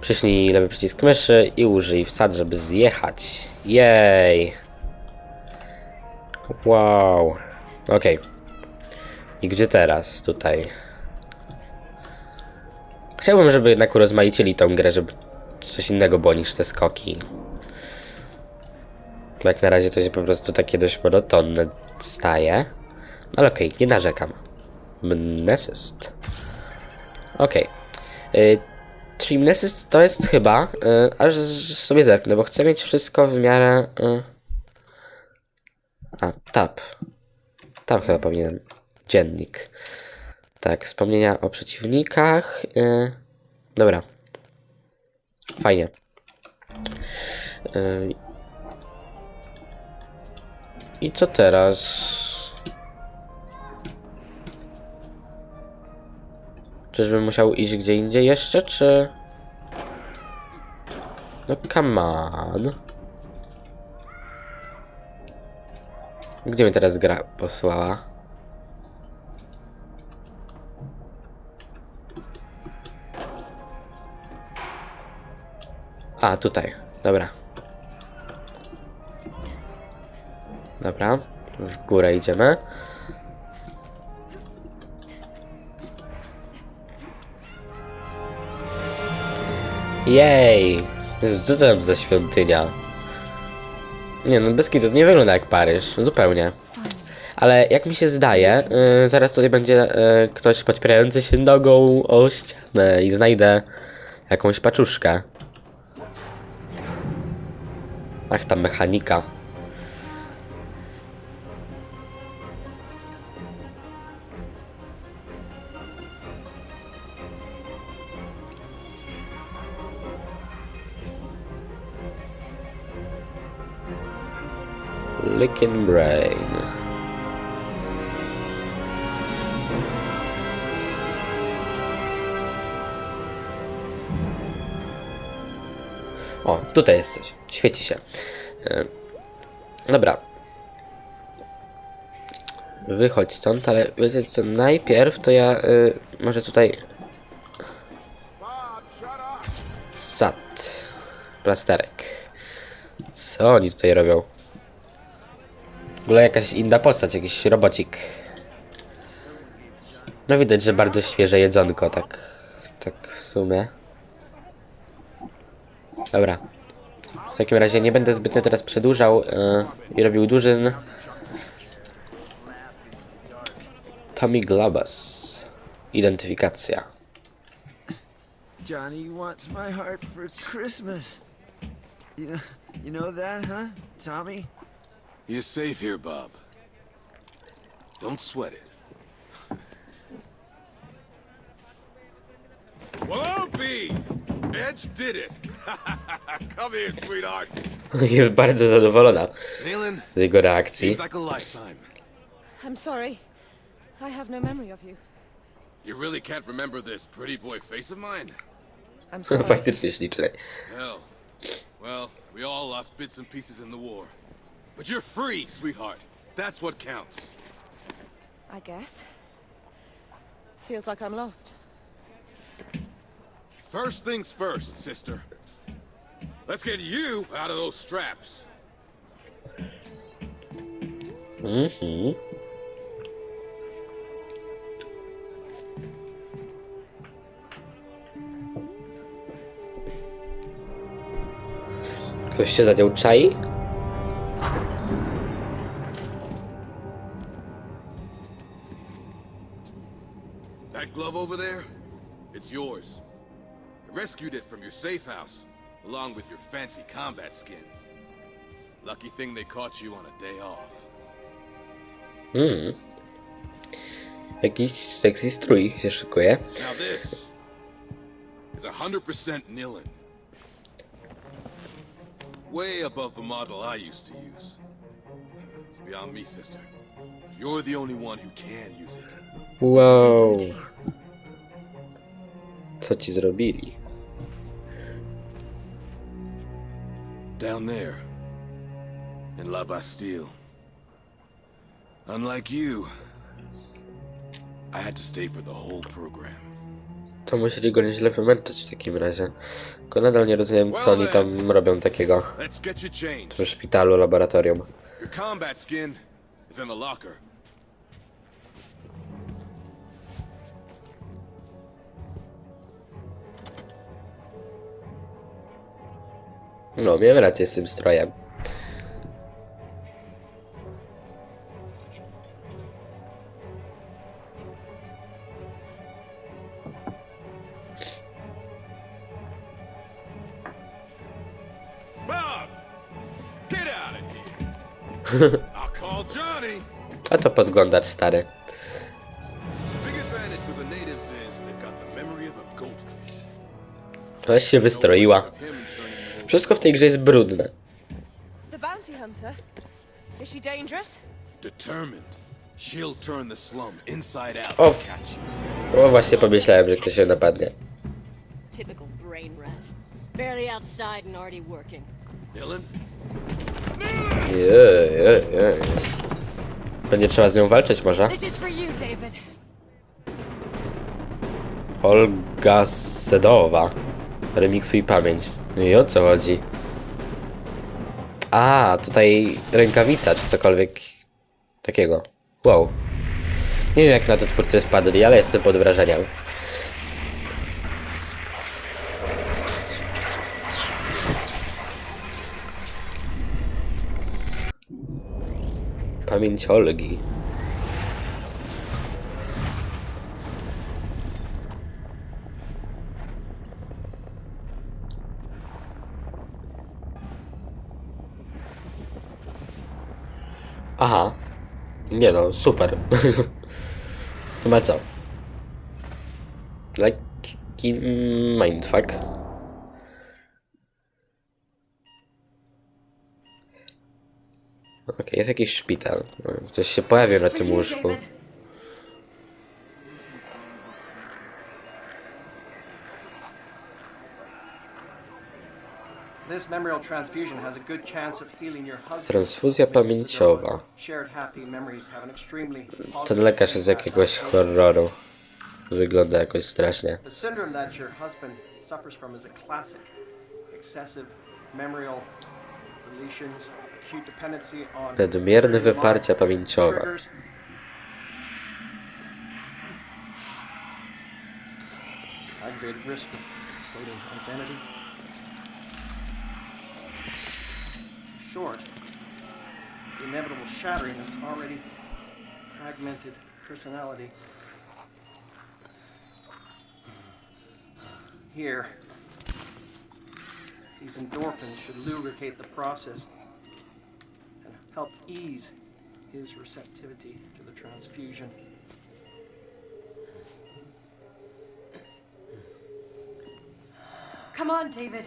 Przyśnij lewy przycisk myszy i użyj wsad, żeby zjechać. Jej! Wow. Okej. I gdzie teraz? Tutaj. Chciałbym, żeby jednak urozmaicili tą grę, żeby coś innego było niż te skoki. Bo jak na razie to się po prostu takie dość monotonne staje. Ale okej, nie narzekam. Mnesyst. Okej. Y, Czyli Mnesyst to jest chyba, y, aż sobie zerknę, bo chcę mieć wszystko w miarę... Y, a, tab. Tam chyba powinienem. Dziennik. Tak, wspomnienia o przeciwnikach. y, dobra. Fajnie. Y, I co teraz? Czyżbym musiał iść gdzie indziej jeszcze, czy... No come on. Gdzie mnie teraz gra posłała? A, tutaj. Dobra. Dobra. W górę idziemy. Jej! Co to za świątynia? Nie no, to nie wygląda jak Paryż, zupełnie. Ale jak mi się zdaje, y, zaraz tutaj będzie y, ktoś podpierający się nogą o ścianę i znajdę jakąś paczuszkę. Ach, ta mechanika. Licking Brain. O, tutaj jest coś. Świeci się. E, Dobra. Wychodź stąd, ale wiecie co, najpierw to ja y, może tutaj... Sat. Plasterek. Co oni tutaj robią? Ogóle jakaś inna postać, jakiś robocik. No widać, że bardzo świeże jedzonko, tak, tak w sumie. Dobra. W takim razie nie będę zbytnio teraz przedłużał e, i robił dużyn. Tommy Globus. Identyfikacja. Johnny wants my heart for Christmas. You know, you know that, huh, Tommy? You're safe here, Bob. Don't sweat it. Whoopee! Edge did it! Come here, sweetheart. Jest bardzo zadowolona Nayland, z jego reakcji. seems like a lifetime. I'm sorry. I have no memory of you. You really can't remember this pretty boy face of mine? I'm sorry. Faktycznie śliczny. Hell. Well, we all lost bits and pieces in the war. But you're free, sweetheart. That's what counts. I guess. Feels like I'm lost. First things first, sister. Let's get you out of those straps. Mm-hmm. Ktoś się za nią czai? Rescued it from your safe house, along with your fancy combat skin. Lucky thing they caught you on a day off. Hmm. Jakiś sexy strój się szykuje. Now this is a hundred percent Nilin. Way above the model I used to use. It's beyond me, sister. You're the only one who can use it. Wow. Co ci zrobili? Down there, in La Bastille. Unlike you, I had to stay for the whole program. To musieli go nieźle wymęczyć w takim razie. Tylko nadal nie rozumiem, co oni tam robią takiego w szpitalu, laboratorium. Your combat skin is in the locker. No, miałem rację z tym strojem. A to podglądacz stary. Aż się wystroiła. Wszystko w tej grze jest brudne. The bounty hunter? Is she dangerous? Determined. She'll turn the slum inside out you. O, właśnie pomyślałem, że ktoś się napadnie. Typical brain rat. Barely outside and already working. Dylan? Jej, jej, jej. Będzie trzeba z nią walczyć może? This is for you, David. Olga Sedowa. Remiksuj pamięć. No i o co chodzi? A, tutaj rękawica, czy cokolwiek takiego. Wow. Nie wiem jak na to twórcy spadli, ale jestem pod wrażeniem. Pamięć Olgi. Aha. Nie no, super. Chyba co? Lekki mindfuck. Okej, jest jakiś szpital. Ktoś się pojawił na tym łóżku. Transfuzja pamięciowa. Ten lekarz jest z jakiegoś horroru. Wygląda jakoś strasznie. Nadmierne wyparcia pamięciowe. triggers. Aggravated risk of floating identity. Short, the inevitable shattering of already fragmented personality. Here, these endorphins should lubricate the process and help ease his receptivity to the transfusion. Come on, David.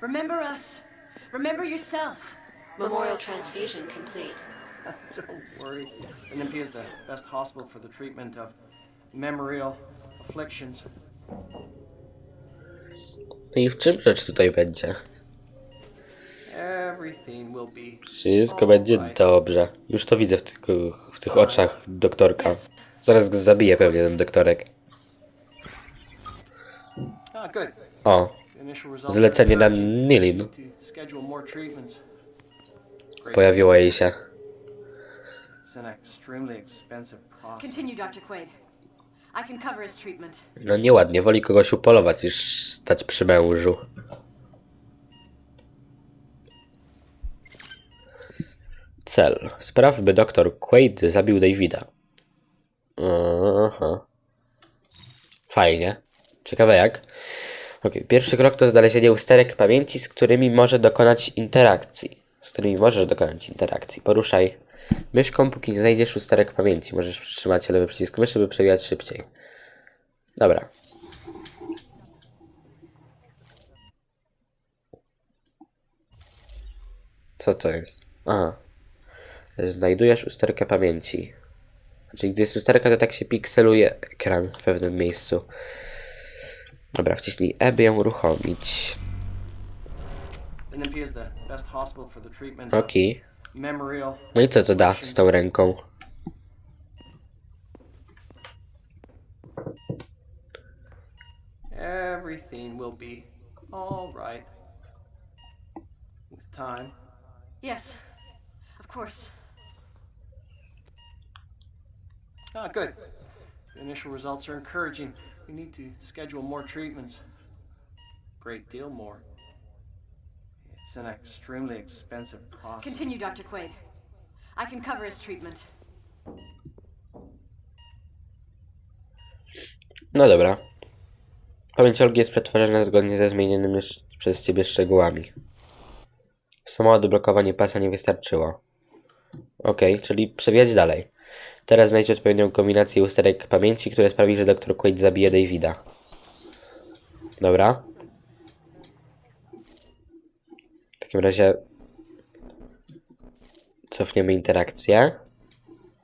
Remember us. Remember yourself. Memorial transfusion complete. Don't worry. NMP is the best hospital for the treatment of memorial afflictions. No i w czym rzecz tutaj będzie? Everything will be Wszystko będzie dobrze. Już to widzę w tych, w tych oczach doktorka. Zaraz go zabije pewnie ten doktorek. Ah, good. O, initial results zlecenie are na encouraging. Nilin Need to schedule more treatments. Great. pojawiło jej się. Continue, Dr. Quaid. I can cover his treatment. No nieładnie, woli kogoś upolować niż stać przy mężu. Cel. Spraw, by doktor Quaid zabił Davida. Aha. Fajnie. Ciekawe jak. Ok, pierwszy krok to znalezienie usterek pamięci, z którymi może dokonać interakcji. Z którymi możesz dokonać interakcji. Poruszaj myszką, póki nie znajdziesz usterek pamięci. Możesz przytrzymać lewy przycisk myszy, by przewijać szybciej. Dobra. Co to jest? Aha. Znajdujesz usterkę pamięci. Czyli gdy jest usterka, to tak się pikseluje ekran w pewnym miejscu. Dobra, wciśnij E, by ją uruchomić. NMP is the best hospital for the treatment of Okej. memorial No i co to da z tą ręką? Everything will be all right. With time. Yes, of course. Ah, good. The initial results are encouraging. We need to schedule more treatments. Great deal more. It's an extremely expensive process. Continue, Dr. Quaid. I can cover his treatment. No dobra. Pamięć Olgi jest przetwarzana zgodnie ze zmienionymi przez ciebie szczegółami. Samo odblokowanie pasa nie wystarczyło. Okej, czyli przewijać dalej. Teraz znajdź odpowiednią kombinację usterek pamięci, która sprawi, że dr Quaid zabije Davida. Dobra. W takim razie cofniemy interakcję.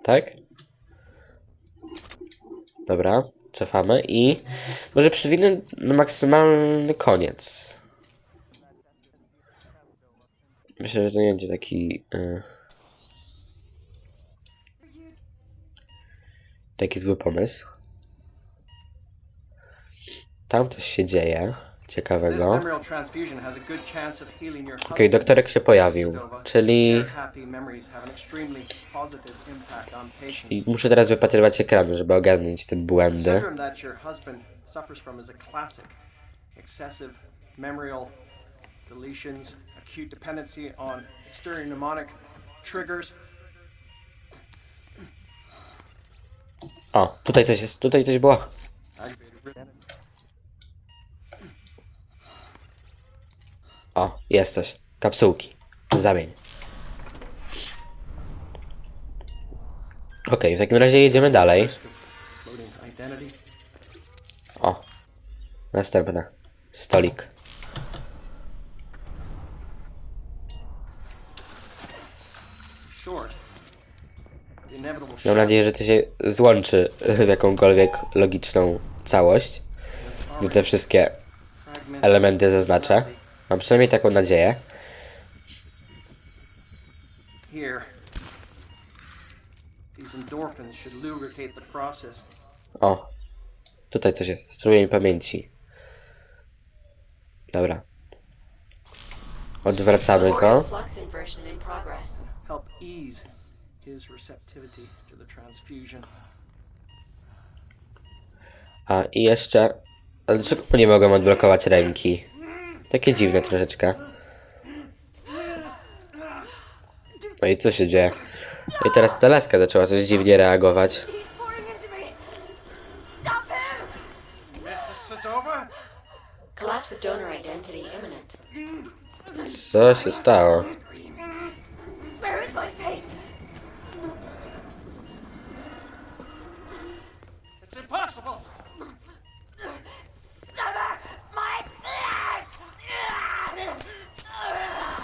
Tak? Dobra, cofamy i może przewinę maksymalny koniec. Myślę, że to nie będzie taki. y, taki zły pomysł. Tam coś się dzieje ciekawego. husband, doktorek się pojawił, czyli i muszę teraz wypatrywać ekranu, żeby ogarnąć te błędy. deletions, acute dependency on exterior mnemonic triggers. O, tutaj coś jest, tutaj coś było. aggravated re- O, jest coś. Kapsułki. Zamień. Okej, w takim razie jedziemy dalej. O, następne. Stolik. Mam nadzieję, że to się złączy w jakąkolwiek logiczną całość. Gdy te wszystkie elementy zaznaczę. Mam przynajmniej taką nadzieję. O, tutaj coś jest. Strumień pamięci. Dobra. Odwracamy go. A i jeszcze. Ale dlaczego nie mogłem odblokować ręki? Takie dziwne troszeczkę. No i co się dzieje? No i teraz ta laska zaczęła coś dziwnie reagować. He's pouring into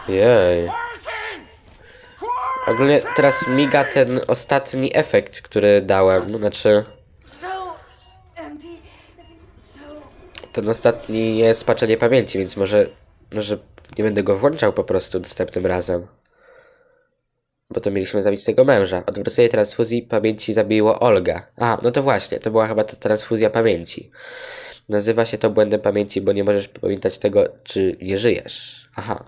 Jej. Ogólnie teraz miga ten ostatni efekt, który dałem. Znaczy, empty. So ten ostatni jest spaczenie pamięci, więc może, może nie będę go włączał po prostu następnym razem. Bo to mieliśmy zabić tego męża. Odwrócenie transfuzji pamięci zabiło Olgę. A, no to właśnie, to była chyba ta transfuzja pamięci. Nazywa się to błędem pamięci, bo nie możesz pamiętać tego, czy nie żyjesz. Aha.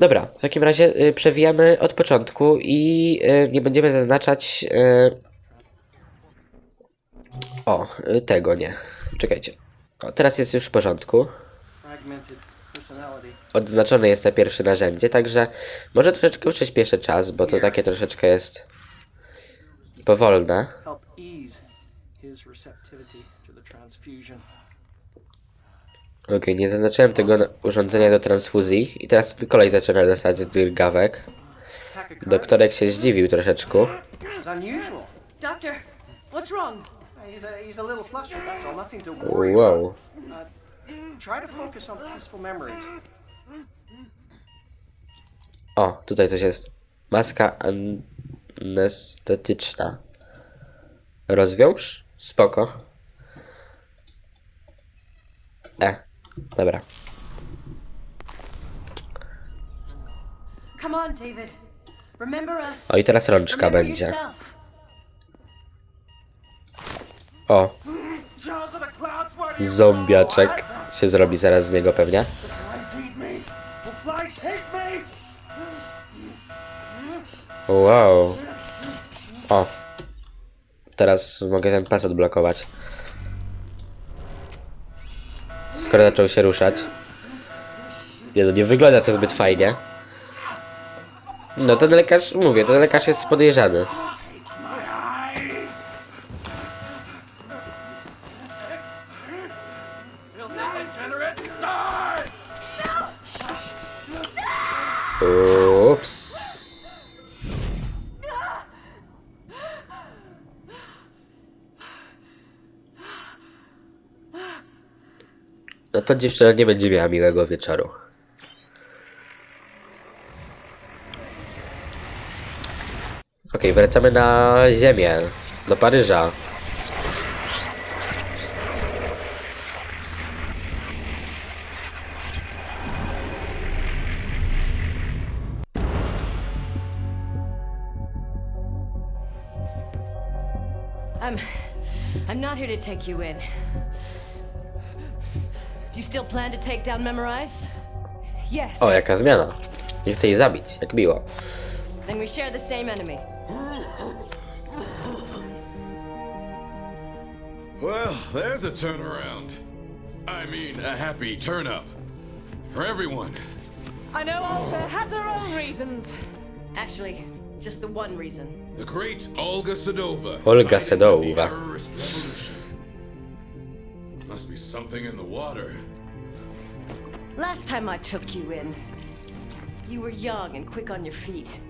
Dobra, w takim razie y, przewijamy od początku i y, nie będziemy zaznaczać. Y, o, y, tego nie. Czekajcie. O, teraz jest już w porządku. Odznaczone jest to pierwsze narzędzie, także może troszeczkę przyspieszę czas, bo to takie troszeczkę jest powolne. Okej, nie zaznaczyłem tego urządzenia do transfuzji i teraz kolej zaczyna dostać drgawek. Tachycardia. Doktorek się zdziwił troszeczkę. Wow. memories. O, tutaj coś jest. Maska anestetyczna. Rozwiąż? Spoko. E, dobra. O, i teraz rączka Remember będzie. O! Zombiaczek się zrobi zaraz z niego pewnie. Wow. O. Teraz mogę ten pas odblokować. Skoro zaczął się ruszać. Nie no, nie wygląda to zbyt fajnie. No ten lekarz, mówię, ten lekarz jest podejrzany. To dziewczyna nie będzie miała miłego wieczoru. Okej, wracamy na ziemię, do Paryża. I'm not here to take you in. Do you still plan to take down Memorize? Yes. O, jaka zmiana. Nie chcę jej zabić, jak miło. Then we share the same enemy. Well, there's a turnaround. I mean, a happy turn up. For everyone. I know Olga has her own reasons. Actually, just the one reason. The great Olga Sedova. Olga cited in the Sedova. Must be something in the water. Last time I took you in, you were young and quick on your feet.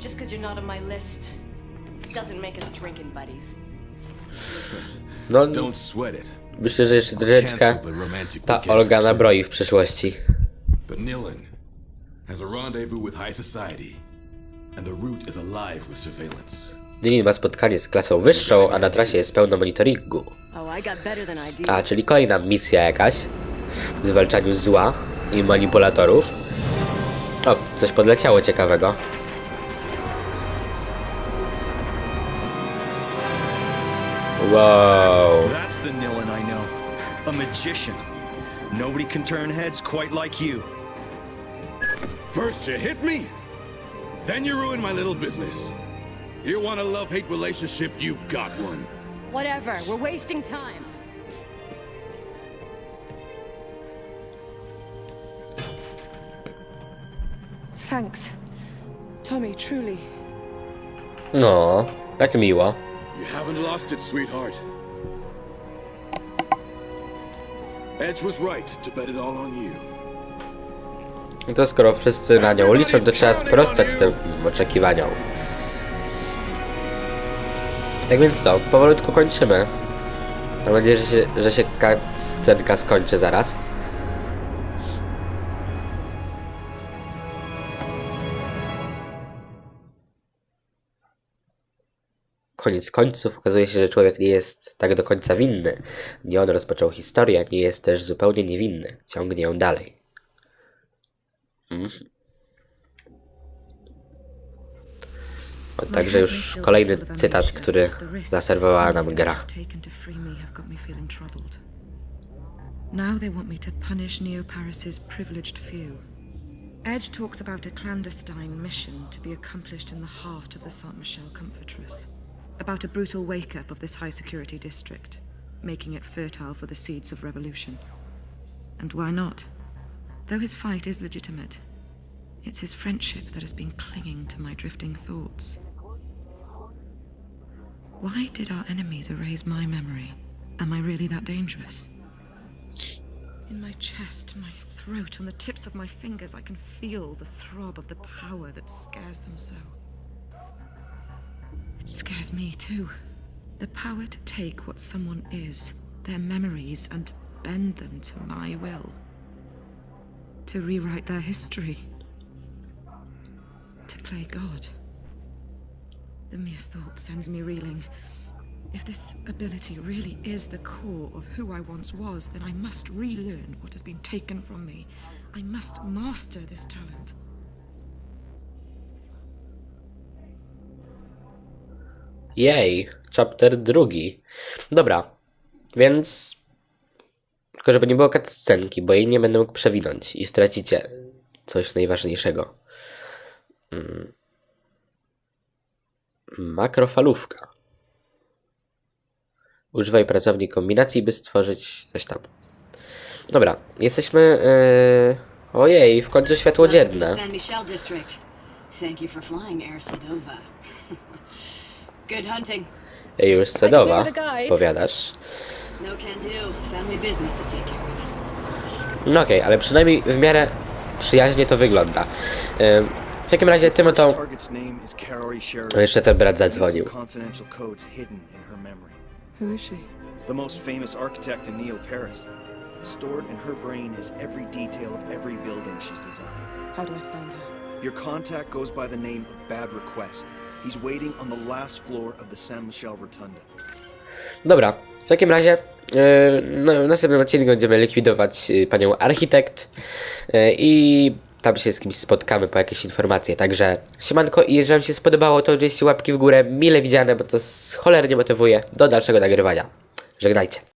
Just because you're not on my list doesn't make us drinking buddies. No, Don't sweat it. myślę, że jeszcze troszeczkę ta Olga nabroi w przyszłości. But Nilin has a rendezvous with high society, and the route is alive with surveillance. Dylan ma spotkanie z klasą wyższą, a na trasie jest pełno monitoringu. Oh, I got better than ideas. A, czyli kolejna misja jakaś w zwalczaniu zła i manipulatorów. O, coś podleciało ciekawego. Wow. That's the Nilin I know. A magician. Nobody can turn heads quite like you. First you hit me, then you ruin my little business. You want a love-hate relationship? You got one. Whatever, we're wasting time. Thanks. Tommy, truly. No, tak miło. You haven't lost it, sweetheart. Edge was right to bet it all on you. No to skoro wszyscy na nią liczą, to trzeba sprostać tym oczekiwaniom. Tak więc co, powolutku kończymy. Mam nadzieję, że się, że się scenka skończy zaraz. Koniec końców okazuje się, że człowiek nie jest tak do końca winny. Nie on rozpoczął historię, nie jest też zupełnie niewinny. Ciągnie ją dalej. O, także już kolejny cytat, który zaserwowała nam gra. Now they want me to punish Neo Paris's privileged few. Edge talks about a clandestine mission to be accomplished in the heart of the Saint Michel Comfortress. About a brutal wake up of this high security district, making it fertile for the seeds of revolution. And why not? Though his fight is legitimate, it's his friendship that has been clinging to my drifting thoughts. Why did our enemies erase my memory? Am I really that dangerous? In my chest, my throat, on the tips of my fingers, I can feel the throb of the power that scares them so. It scares me too. The power to take what someone is, their memories, and bend them to my will. To rewrite their history. To play God. The mere thought sends me reeling. If this ability really is the core of who I once was, then I must relearn what has been taken from me. I must master this talent. Jej, chapter drugi. Dobra, więc Tylko żeby nie było cutscenki, bo jej nie będę mógł przewinąć i stracicie coś najważniejszego. Mm. Makrofalówka. Używaj pracowni kombinacji, by stworzyć coś tam. Dobra, jesteśmy... Yy... Ojej, w końcu światło dzienne. Już Sedowa, powiadasz. No. No okej, ale przynajmniej w miarę przyjaźnie to wygląda. Ym, w takim razie Tymoto... Target's name is Kaori Sheridan. O, jeszcze ten brat zadzwonił. Who is she? The most famous architect in Neo Paris. Stored in her brain is every detail of every building she's designed. How do I find her? Your contact goes by the name of Bad Request. He's waiting on the last floor of the San Michel Rotunda. Dobra, w takim razie yy, no, w następnym odcinku będziemy likwidować yy, panią architekt yy, i tam się z kimś spotkamy po jakieś informacje. Także siemanko i jeżeli wam się spodobało, to oczywiście łapki w górę, mile widziane, bo to cholernie motywuje do dalszego nagrywania. Żegnajcie.